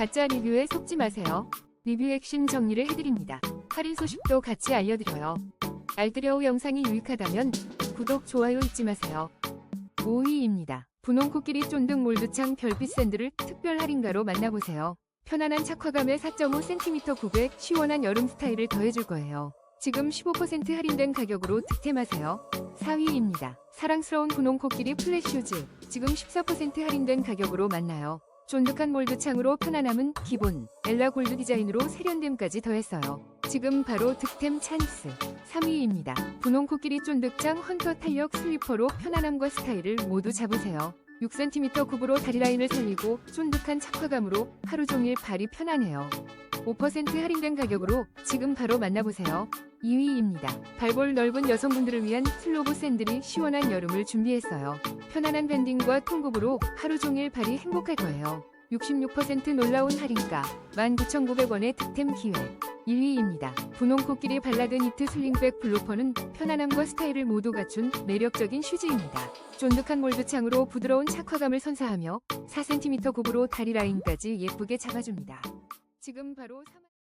가짜 리뷰에 속지 마세요. 리뷰 핵심 정리를 해드립니다. 할인 소식도 같이 알려드려요. 알뜰여우 영상이 유익하다면 구독, 좋아요 잊지 마세요. 5위입니다. 분홍 코끼리 쫀득 몰두창 별빛 샌들을 특별 할인가로 만나보세요. 편안한 착화감에 4.5cm 굽에 시원한 여름 스타일을 더해줄 거예요. 지금 15% 할인된 가격으로 득템하세요. 4위입니다. 사랑스러운 분홍 코끼리 플랫슈즈. 지금 14% 할인된 가격으로 만나요. 쫀득한 몰드창으로 편안함은 기본, 엘라 골드 디자인으로 세련됨까지 더했어요. 지금 바로 득템 찬스. 3위입니다. 분홍 코끼리 쫀득장 헌터 탄력 슬리퍼로 편안함과 스타일을 모두 잡으세요. 6cm 굽으로 다리 라인을 살리고 쫀득한 착화감으로 하루 종일 발이 편안해요. 5% 할인된 가격으로 지금 바로 만나보세요. 2위입니다. 발볼 넓은 여성분들을 위한 슬로브 샌들이 시원한 여름을 준비했어요. 편안한 밴딩과 통굽으로 하루 종일 발이 행복할 거예요. 66% 놀라운 할인가 19,900원의 득템 기회 1위입니다. 분홍 코끼리 발라드 니트 슬링백 블로퍼는 편안함과 스타일을 모두 갖춘 매력적인 슈즈입니다. 쫀득한 몰드창으로 부드러운 착화감을 선사하며 4cm 굽으로 다리 라인까지 예쁘게 잡아줍니다. 지금 바로 3...